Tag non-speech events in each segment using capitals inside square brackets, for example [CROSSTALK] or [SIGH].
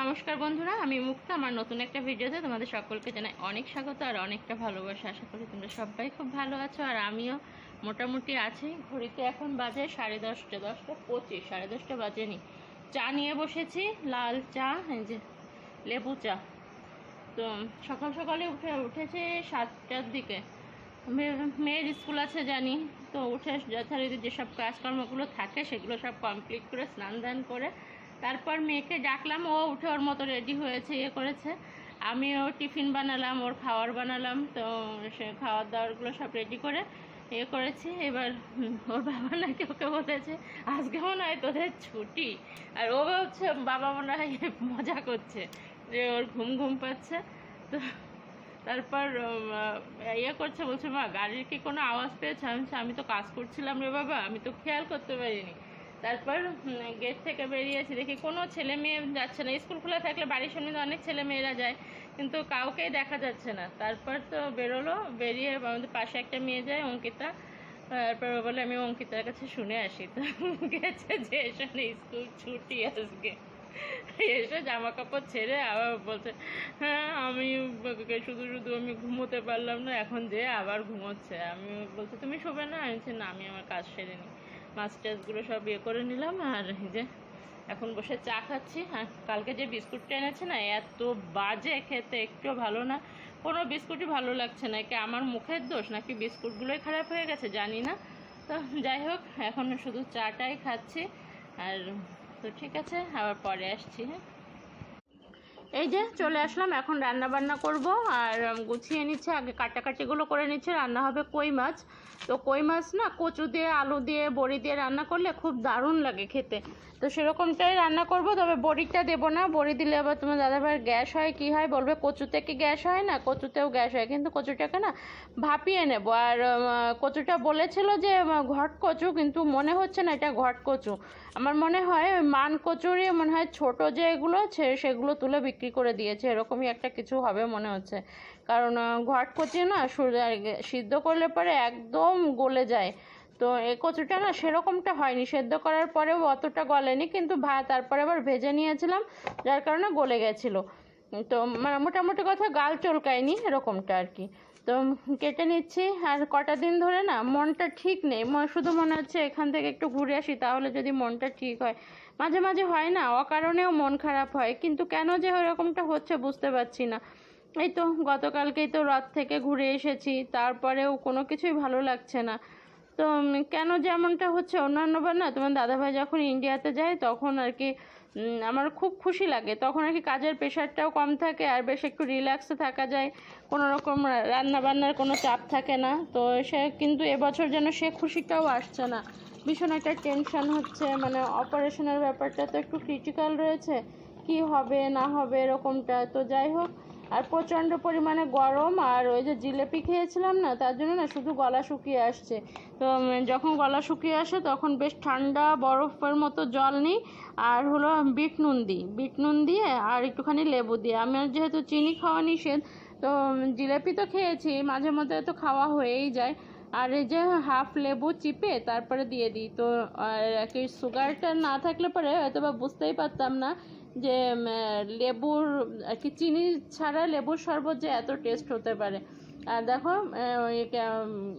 নমস্কার বন্ধুরা, আমি মুক্তা। আমার নতুন একটা ভিডিওতে তোমাদের সকলকে জানাই অনেক স্বাগত আর অনেকটা ভালোবাসা। আশা করি তোমরা সবাই খুব ভালো আছো আর আমিও মোটামুটি আছি। ঘড়িতে এখন বাজে সাড়ে দশটা দশটা পঁচিশ, সাড়ে দশটা বাজেনি। চা নিয়ে বসেছি, লাল চা যে লেবু চা। তো সকাল সকালে উঠে, উঠেছে সাতটার দিকে। মেয়ের স্কুল আছে জানি, তো উঠে যথারীতি যেসব কাজকর্মগুলো থাকে সেগুলো সব কমপ্লিট করে স্নান দান করে তারপর মেয়েকে ডাকলাম, ও উঠে ওর মতো রেডি হয়েছে ইয়ে করেছে। আমি আমিও টিফিন বানালাম, ওর খাওয়ার বানালাম, তো সে খাওয়ার দাওয়ারগুলো সব রেডি করে ইয়ে করেছি। এবার ওর বাবা নাকি ওকে বলেছে, আজকে মনে হয় তোদের ছুটি। আর ও হচ্ছে বাবা মনে হয় মজা করছে, যে ওর ঘুম ঘুম পাচ্ছে। তো তারপর ইয়ে করছে, বলছে, মা, গাড়ির কি কোনো আওয়াজ পেয়েছে? আমি আমি তো কাজ করছিলাম রে বাবা, আমি তো খেয়াল করতে পারিনি। তারপর গেট থেকে বেরিয়েছি, দেখি কোনো ছেলে মেয়ে যাচ্ছে না। স্কুল খোলা থাকলে বাড়ির সামনে তো অনেক ছেলে মেয়েরা যায়, কিন্তু কাউকেই দেখা যাচ্ছে না। তারপর তো বেরোলো, বেরিয়ে আমাদের পাশে একটা মেয়ে যায়, অঙ্কিতা। তারপর বলে, আমি অঙ্কিতার কাছে শুনে আসি। তো [LAUGHS] গেছে যে এখানে স্কুল ছুটি আজকে। এসে জামা কাপড় ছেড়ে আবার বলছে হ্যাঁ আমি শুধু শুধু আমি ঘুমোতে পারলাম না, এখন যে আবার ঘুমোচ্ছে। আমি বলছি, তুমি শোবে না? আমি না, আমি আমার কাজ সেরে নিই। মাছ টাছগুলো সব ইয়ে করে নিলাম, আর এই যে এখন বসে চা খাচ্ছি। হ্যাঁ কালকে যে বিস্কুটটা এনেছে না, এত বাজে খেতে একটু ভালো না। কোনো বিস্কুটই ভালো লাগছে না কি আমার মুখের দোষ নাকি বিস্কুটগুলোই খারাপ হয়ে গেছে, জানি না। তো যাই হোক, এখন শুধু চাটাই খাচ্ছি। আর তো ঠিক আছে, আবার পরে আসছি হ্যাঁ। এই যে চলে আসলাম, এখন রান্না বান্না করব, আর গুছিয়ে নিচ্ছে, আগে কাটাকাটিগুলো করে নিচ্ছে, রান্না হবে কই মাছ। তো কই মাছ না, কচু দিয়ে, আলু দিয়ে, বড়ি দিয়ে রান্না করলে খুব দারুণ লাগে খেতে। তো সেরকমটাই রান্না করব, তবে বড়িটা দেবো না, বড়ি দিলে আবার তোমার দাদাভাইয়ের গ্যাস হয়, কি হয় বলবে? কচুতে কি গ্যাস হয় না? কচুতেও গ্যাস হয়, কিন্তু কচুটাকে না ভাপিয়ে নেব। আর কচুটা বলেছিল যে ঘট কচু, কিন্তু মনে হচ্ছে না এটা ঘট কচু। আমার মনে হয়, মান কচুরি মনে হয় ছোট যেগুলো আছে, সেগুলো তুলে বিক্রি করে দিয়েছে, এরকমই একটা কিছু হবে মনে হচ্ছে। কারণ ঘট কচি না সিদ্ধ করলে পরে একদম গলে যায়। তো এই কচুটা না সেরকমটা হয়নি, সেদ্ধ করার পরেও অতটা গলেনি, কিন্তু ভা, তারপরে আবার ভেজে নিয়েছিলাম, যার কারণে গলে গেছিল। তো মানে মোটামুটি কথা গাল চলকায়নি, এরকমটা আর কি। তো কেটে নিচ্ছি, আর কটা দিন ধরে না মনটা ঠিক নেই শুধু মনে হচ্ছে এখান থেকে একটু ঘুরে আসি, তাহলে যদি মনটা ঠিক হয় মাঝে মাঝে হয় না, অকারণেও মন খারাপ হয়। কিন্তু কেন যে ওরকমটা হচ্ছে বুঝতে পারছি না। এই তো গতকালকেই তো রথ থেকে ঘুরে এসেছি, তারপরেও কোনো কিছুই ভালো লাগছে না। তো কেন যে এমনটা হচ্ছে? অন্যান্যবার না, তোমার দাদাভাই যখন ইন্ডিয়াতে যায়, তখন আর কি আমার খুব খুশি লাগে। তখন আর কি কাজের প্রেশারটাও কম থাকে, আর বেশ একটু রিল্যাক্সে থাকা যায়। কোনো রকম রান্না বান্নার কোনো চাপ থাকে না। তো সে কিন্তু এবছর যেন সে খুশিটাও আসছে না। ভীষণ একটা টেনশন হচ্ছে মানে অপারেশনের ব্যাপারটা তো একটু ক্রিটিক্যাল রয়েছে, কি হবে, না হবে এরকমটা। তো যাই হোক, আর প্রচণ্ড পরিমাণে গরম, আর ওই যে জিলেপি খেয়েছিলাম না, তার জন্য না শুধু গলা শুকিয়ে আসছে। তো যখন গলা শুকিয়ে আসে তখন বেশ ঠান্ডা বরফের মতো জল নিই, আর হলো বিট নুন দিই। বিট নুন দিয়ে আর একটুখানি লেবু দিয়ে আমার যেহেতু চিনি খাওয়া নিষেধ, তো জিলেপি তো খেয়েছি, মাঝে মধ্যে তো খাওয়া হয়েই যায়। আর এই যে হাফ লেবু চিপে তারপরে দিয়ে দিই। তো, আর কি সুগারটা না থাকলে পরে হয়তো বা বুঝতেই পারতাম না যে লেবুর, আর কি চিনি ছাড়া লেবুর শরবত যে এত টেস্ট হতে পারে। আর দেখো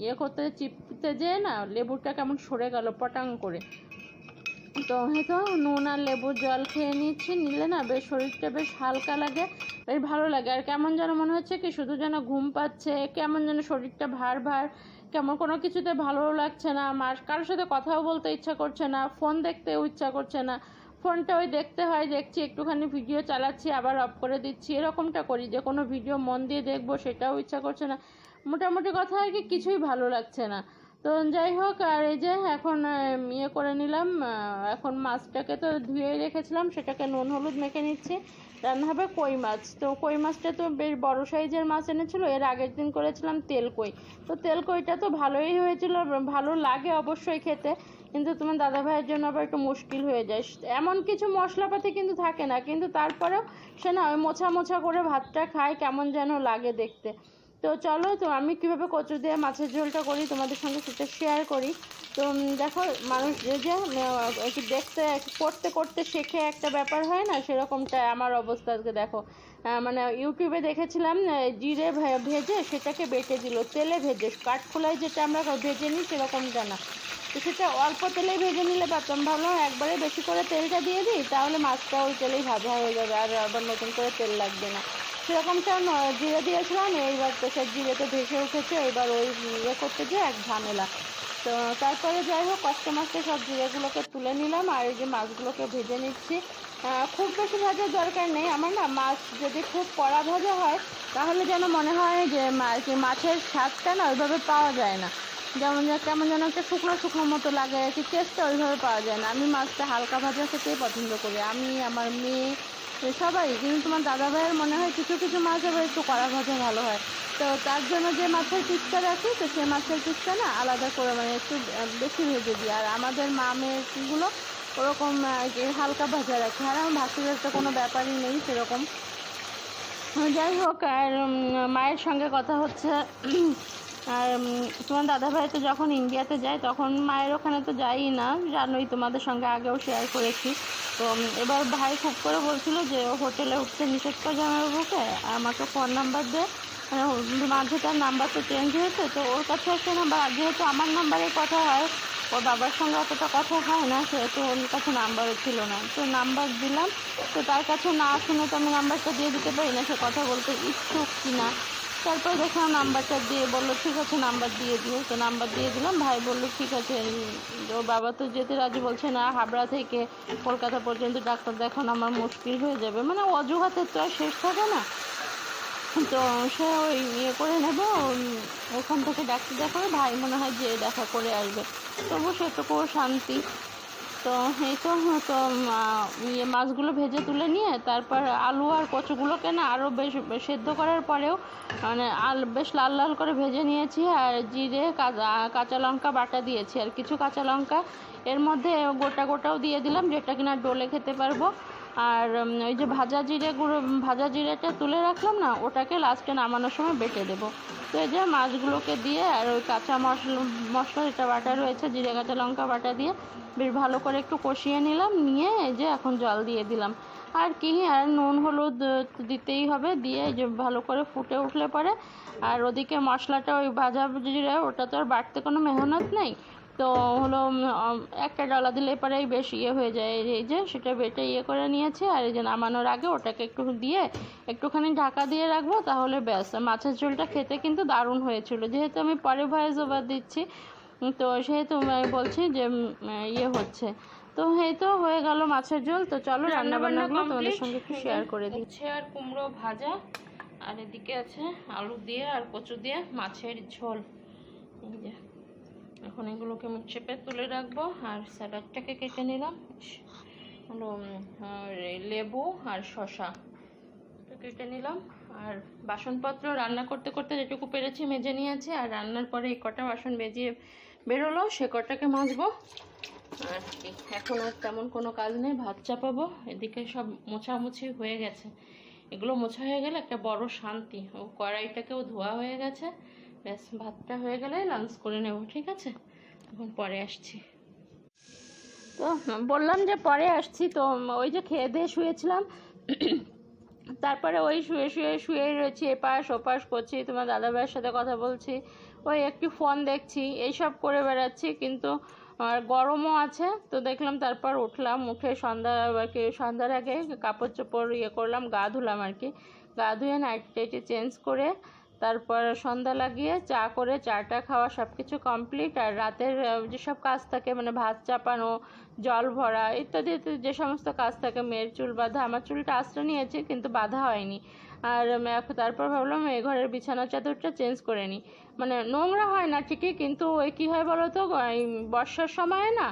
ইয়ে করতে, চিপতে যেয়ে না, লেবুটা কেমন সরে গেল পটাং করে। তো হয়তো নুন আর লেবুর জল খেয়ে নিচ্ছি, নিলে না বেশ শরীরটা বেশ হালকা লাগে, বেশ ভালো লাগে। আর কেমন যেন মনে হচ্ছে কি শুধু যেন ঘুম পাচ্ছে, কেমন যেন শরীরটা ভার ভার কেমন? কোনো কিছুতে ভালো লাগছে না। আমার কারোর সাথে কথাও বলতে ইচ্ছা করছে না। ফোন দেখতেও ইচ্ছা করছে না। ফোনটা ওই দেখতে হয়, দেখছি একটুখানি ভিডিও চালাচ্ছি, আবার অফ করে দিচ্ছি। এরকমটা করি যে, কোনো ভিডিও মন দিয়ে দেখব, সেটাও ইচ্ছা করছে না। মোটামুটি কথা আর কি, কিছুই ভালো লাগছে না। তো যাই হোক, আর এই যে এখন ইয়ে করে নিলাম এখন মাছটাকে তো ধুয়েই রেখেছিলাম, সেটাকে নুন, হলুদ মেখে নিচ্ছি। রান্না হবে কই মাছ। তো কই মাছটা তো বেশ বড় সাইজের মাছ এনেছিলো, এর আগের দিন করেছিলাম তেল কই। তো তেল কইটা তো ভালোই হয়েছিল, ভালো লাগে অবশ্যই খেতে, কিন্তু তোমার দাদা ভাইয়ের জন্য আবার একটু মুশকিল হয়ে যায়। এমন কিছু মশলাপাতি কিন্তু থাকে না, কিন্তু তারপরেও সে না ওই মোছা মোছা করে ভাতটা খায়, কেমন যেন লাগে দেখতে। তো চলো, তো আমি কীভাবে কচু দিয়ে মাছের ঝোলটা করি তোমাদের সঙ্গে সেটা শেয়ার করি। তো দেখো, মানুষ যে একটু দেখতে করতে করতে শেখে একটা ব্যাপার হয় না? সেরকমটা আমার অবস্থা আজকে দেখো। মানে ইউটিউবে দেখেছিলাম জিরে ভেজে সেটাকে বেটে দিল, তেলে ভেজে কাঠখোলায় যেটা আমরা ভেজে নিই সেরকমটা না। তো সেটা অল্প তেলে ভেজে নিলে পারতাম ভালো একবারে বেশি করে তেলটা দিয়ে দিই, তাহলে মাছটা ওই তেলেই ভাজা হয়ে যাবে, আর আবার নতুন করে তেল লাগবে না। সেরকমটা ন- জিরে দিয়েছিলাম, এইবার জিরে তো ভেসে উঠেছে, এবার ওই ইয়ে করতে গিয়ে এক ঝামেলা। তো তারপরে যাই হোক কষ্ট মাছটা সব জিরেগুলোকে তুলে নিলাম, আর এই যে মাছগুলোকে ভেজে নিচ্ছি। খুব বেশি ভাজার দরকার নেই, আমার না মাছ যদি খুব কড়া ভাজা হয়, তাহলে যেন মনে হয় যে মাছের স্বাদটা না ওইভাবে পাওয়া যায় না। যেমন কেমন যেন একটা শুকনো শুকনো মতো লাগে কি টেস্টটা ওইভাবে পাওয়া যায় না। আমি মাছটা হালকা ভাজা খেতেই পছন্দ করি। আমি, আমার মেয়ে সবাই, কিন্তু তোমার দাদা ভাইয়ের মনে হয় কিছু কিছু মাছ আবার একটু কড়া ভাজা ভালো হয়। তো তার জন্য যে মাছের পিসটা রাখি, তো সেই মাছের পিসটা না আলাদা করে মানে একটু বেশি ভেজে দিই। আর আমাদের মা মেয়েগুলো ওরকম হালকা ভাজা রাখে। আর আমার ভাসুরের তো কোনো ব্যাপারই নেই সেরকম। যাই হোক, আর মায়ের সঙ্গে কথা হচ্ছে। আর তোমার দাদাভাই তো যখন ইন্ডিয়াতে যায়, তখন মায়ের ওখানে তো যাই না। জানোই তোমাদের সঙ্গে আগেও শেয়ার করেছি। তো এবার ভাই খুব করে বলছিল যে হোটেলে উঠতে নিষেধ করে জামাইবাবুকে আমাকে ফোন নাম্বার দে। মানে মাঝে তার নাম্বার তো চেঞ্জ হয়েছে, তো ওর কাছে একটা নাম্বার যেহেতু আমার নাম্বারে কথা হয়, ওর বাবার সঙ্গে অতটা কথা হয় না, সেহেতু ওর কাছে নাম্বারও ছিল না। তো নাম্বার দিলাম, তো তার কাছে না শুনে তো আমি নাম্বারটা দিয়ে দিতে পারি না, সে কথা বলতে ইচ্ছুক কিনা। তারপর দেখলাম নাম্বারটা দিয়ে বলল, ঠিক আছে, নাম্বার দিয়ে দিও। তো নাম্বার দিয়ে দিলাম। ভাই বলল, ঠিক আছে ওর বাবা তো যেতে রাজি বলছে না। হাবড়া থেকে কলকাতা পর্যন্ত ডাক্তার দেখানো আমার মুশকিল হয়ে যাবে। মানে অজুহাতের তো আর শেষ থাকে না। তো সে ওই ইয়ে করে নেব ওখান থেকে ডাক্তার দেখাবে। ভাই মনে হয় যে দেখা করে আসবে। তবু সেটুকুও শান্তি। তো এই তো তো ইয়ে মাছগুলো ভেজে তুলে নিয়ে তারপর আলু আর কচুগুলোকে না আরও বেশ সেদ্ধ করার পরেও মানে আল, বেশ লাল লাল করে ভেজে নিয়েছি আর জিরে কাঁচা লঙ্কা বাটা দিয়েছি আর কিছু কাঁচা লঙ্কা। এর মধ্যে গোটা গোটাও দিয়ে দিলাম, যেটা কিনা ডোলে খেতে পারব। আর ওই যে ভাজা জিরে গুঁড়ো ভাজা জিরেটা তুলে রাখলাম না, ওটাকে লাস্টে নামানোর সময় বেটে দেবো। তো এই যে মাছগুলোকে দিয়ে আর ওই কাঁচা মশলা মশলা যেটা বাটা রয়েছে, জিরে, কাঁচা লঙ্কা বাটা দিয়ে বেশ ভালো করে একটু কষিয়ে নিলাম, নিয়ে এই যে এখন জল দিয়ে দিলাম। আর কি আর নুন, হলুদ দিতেই হবে, দিয়ে এই যে ভালো করে ফুটে উঠলে পরে, আর ওদিকে মশলাটা ওই ভাজা জিরে, ওটা তো আর বাটতে কোনো মেহনত নেই তো হলো একটা ডলা দিলে পরেই বেশ ইয়ে হয়ে যায়। এই যে- সেটা বেটে ইয়ে করে নিয়েছে আর এই যে নামানোর আগে ওটাকে একটু দিয়ে একটুখানি ঢাকা দিয়ে রাখব তাহলে ব্যাস। মাছের ঝোলটা খেতে কিন্তু দারুণ হয়েছিল। যেহেতু আমি পরে ভয়েস ওভার দিচ্ছি তো সেহেতু আমি বলছি যে ইয়ে হচ্ছে। তো এই তো হয়ে গেল মাছের ঝোল। তো চলো রান্না বান্না বান্নাগুলো তোমাদের সঙ্গে একটু শেয়ার করে দিই। উচ্ছে আর কুমড়ো ভাজা আর এদিকে আছে আলু দিয়ে আর কচু দিয়ে মাছের ঝোল। এই যে। এখন এগুলোকে আমি চেপে তুলে রাখব, আর স্যালাডটাকে কেটে নিলাম। হলো লেবু আর শশা তো কেটে নিলাম। আর বাসনপত্র রান্না করতে করতে যেটুকু পেরেছি মেজে নিয়েছি, আর রান্নার পরে এই কটা বাসন বেজিয়ে বেরোলো, সে কটাকে মাজবো। আর এখন আর তেমন কোনো কাজ নেই, ভাত চাপাবো, এদিকে সব মোছামুছি হয়ে গেছে। এগুলো মোছা হয়ে গেলে একটা বড় শান্তি, ও কড়াইটাকেও ধোয়া হয়ে গেছে। ব্যাস, ভাতটা হয়ে গেলে লাঞ্চ করে নেব, ঠিক আছে? এখন পরে আসছি। তো, বললাম যে পরে আসছি, তো ওই যে খেয়ে দিয়ে শুয়েছিলাম। তারপরে ওই শুয়ে শুয়ে শুয়ে রয়েছি, এপাশ ওপাশ করছি, তোমার দাদা ভাইয়ের সাথে কথা বলছি। ওই একটু ফোন দেখছি, এইসব করে বেড়াচ্ছি, কিন্তু আর গরমও আছে, তো দেখলাম তারপর উঠলাম, উঠে সন্ধ্যা কি সন্ধ্যার আগে কাপড় চোপড় ইয়ে করলাম, গা ধুলাম আর কি। গা ধুয়ে নাইট টাইটে চেঞ্জ করে তারপর সন্ধ্যা লাগিয়ে চা করে, চাটা খাওয়া সব কিছু কমপ্লিট আর রাতের যেসব কাজ থাকে মানে ভাত চাপানো, জল ভরা, ইত্যাদি যে সমস্ত কাজ থাকে, মেয়ের চুল বাঁধা, আমার চুলটা আশ্রয় নিয়েছে, কিন্তু বাঁধা হয়নি। আর তারপর ভাবলাম, এই ঘরের বিছানা চাদরটা চেঞ্জ করে নিই মানে নোংরা হয় না ঠিকই, কিন্তু ওই কী হয় বলো তো বর্ষার সময় না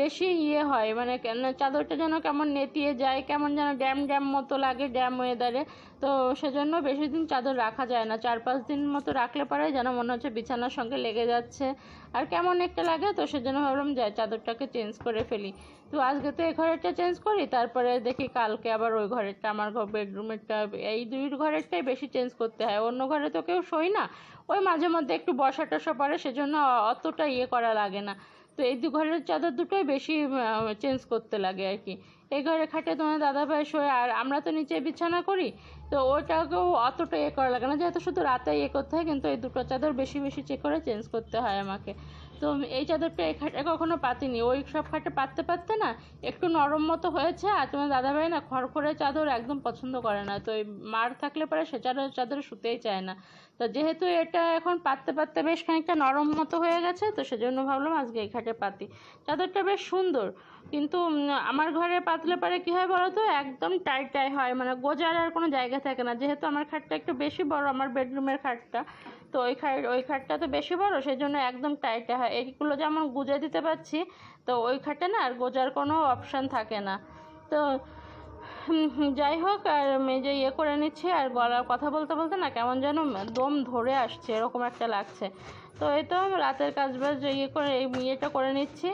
বেশি ইয়ে হয়। মানে চাদরটা যেন কেমন নেতিয়ে যায়, কেমন যেন ড্যাম ড্যাম মতো লাগে ড্যাম ওয়েদারে তো সেজন্য বেশি দিন চাদর রাখা যায় না। চার পাঁচ দিন মতো রাখলে পরে যেন মনে হচ্ছে বিছানার সঙ্গে লেগে যাচ্ছে। আর কেমন একটা লাগে তো সেজন্য ভাবলাম যে চাদরটাকে চেঞ্জ করে ফেলি। তো আজকে তো এ ঘরেরটা চেঞ্জ করি, তারপরে দেখি কালকে আবার ওই ঘরেরটা, আমার ঘর বেডরুমেরটা এই দুই ঘরেরটাই বেশি চেঞ্জ করতে হয়। অন্য ঘরে তো কেউ শোয় না। ওই মাঝে মধ্যে একটু বসা টসা পড়ে, সেজন্য অতটা ইয়ে করা লাগে না। তো এই দু ঘরের চাদর দুটোই বেশি চেঞ্জ করতে লাগে আর কি। এই ঘরে খাটে তোমার দাদা ভাই শোয়, আর আমরা তো নিচে বিছানা করি, তো ওটাকেও অতটা এ করা লাগে না। যেহেতু শুধু রাতে ইয়ে করতে হয়, কিন্তু এই দুটো চাদর বেশি বেশি চেক করে চেঞ্জ করতে হয় আমাকে। তো এই চাদরটা এই খাটে কখনো পাতিনি। ওই সব খাটে পাততে পাততে না একটু নরম মতো হয়েছে আর তোমার দাদাভাই না খড়খড়ে চাদর একদম পছন্দ করে না। তো মার থাকলে পরে সে চাদর, চাদরে শুতেই চায় না। তো যেহেতু এটা এখন পাততে পাততে বেশ খানিকটা নরম মতো হয়ে গেছে, তো সেজন্য ভাবলাম আজকে এই খাটে পাতি। চাদরটা বেশ সুন্দর, কিন্তু আমার ঘরে পাতলে পারে কী হয় বলো তো একদম টাইট টাই হয় মানে গোজার আর কোনো জায়গা থাকে না। যেহেতু আমার খাটটা একটু বেশি বড়, আমার বেডরুমের খাটটা তো ওই খাট, ওই খাটটা তো বেশি বড় সেই জন্য একদম টাইটে হয়। এইগুলো যেমন গুজে দিতে পারছি, তো ওই খাটে না আর গোজার কোনো অপশান থাকে না। তো যাই হোক, আর মেজে ইয়ে করে নিচ্ছি, আর গলার কথা বলতে বলতে না কেমন যেন দম ধরে আসছে, এরকম একটা লাগছে। তো এই তো রাতের কাজ বাজ ইয়ে করে, এই ইয়েটা করে নিচ্ছি।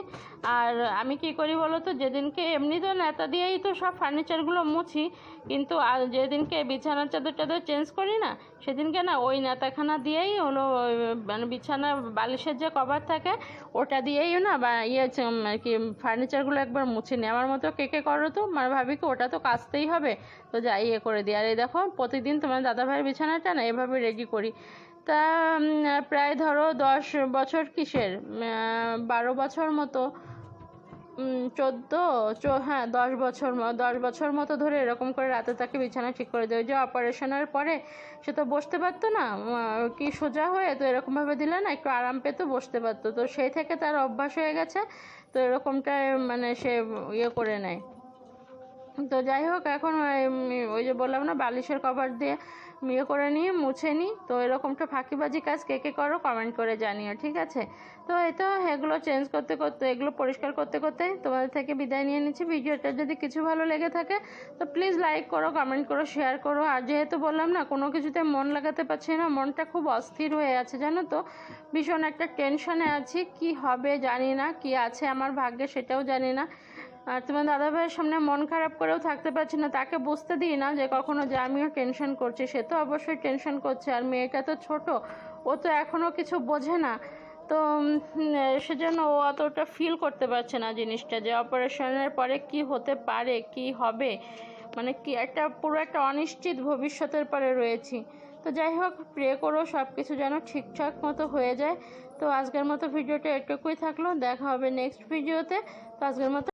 আর আমি কি করি বলো তো যেদিনকে এমনি তো নেতা দিয়েই তো সব ফার্নিচারগুলো মুছি, কিন্তু যেদিনকে বিছানার চাদর টাদর চেঞ্জ করি না, সেদিনকে না ওই নেতাখানা দিয়েই হলো মানে বিছানা বালিশের যে কভার থাকে, ওটা দিয়েই না বা ইয়ে আর কি, ফার্নিচারগুলো একবার মুছে নিই আমার মতো কে কে করো তো? মানে ভাবি কি, ওটা তো কাচতেই হবে। তো যাই ইয়ে করে দিই। আর এই দেখো, প্রতিদিন তোমার দাদাভাইয়ের বিছানাটা না এভাবে রেডি করি। তা প্রায় ধরো দশ বছর কিসের? বারো বছর মতো। চোদ্দ? হ্যাঁ দশ বছর দশ বছর মতো ধরে এরকম করে রাতে তাকে বিছানা ঠিক করে দেয়। যে অপারেশনের পরে সে তো বসতে পারতো না। কি সোজা হয়ে তো এরকমভাবে দিলে না, একটু আরাম পেতো, বসতে পারতো। তো সেই থেকে তার অভ্যাস হয়ে গেছে। তো এরকমটাই মানে সে ইয়ে করে নেয়। তো যাই হোক, এখন ওই যে বললাম না, বালিশের কভার দিয়ে ইয়ে করে নিয়ে মুছে নিই। তো এরকমটা ফাঁকিবাজি কাজ কে কে করো কমেন্ট করে জানিও, ঠিক আছে? তো এই তো এগুলো চেঞ্জ করতে করতে, এগুলো পরিষ্কার করতে করতে তোমাদের থেকে বিদায় নিয়ে নিচ্ছি। ভিডিওটা যদি কিছু ভালো লেগে থাকে, তো প্লিজ লাইক করো কমেন্ট করো শেয়ার করো। আর যেহেতু বললাম না, কোনো কিছুতে মন লাগাতে পারছি না, মনটা খুব অস্থির হয়ে আছে, জানো তো? ভীষণ একটা টেনশনে আছি, কি হবে জানি না, কি আছে আমার ভাগ্যে সেটাও জানি না। আর তোমার দাদাভাইয়ের সামনে মন খারাপ করেও থাকতে পারছি না, তাকে বুঝতে দিই না যে কখনো যে আমিও টেনশন করছি, সে তো অবশ্যই টেনশন করছে, আর মেয়েটা তো ছোট, ও তো এখনও কিছু বোঝে না। তো সেজন্য ও অতটা ফিল করতে পারছে না জিনিসটা যে অপারেশনের পরে কি হতে পারে, কি হবে। মানে কি একটা, পুরো একটা অনিশ্চিত ভবিষ্যতের পরে রয়েছি। তো যাই হোক প্রে করো সব কিছু যেন ঠিকঠাক মতো হয়ে যায়। তো আজকের মতো ভিডিওটা এটুকুই থাকল, দেখা হবে নেক্সট ভিডিওতে তো আজকের মতো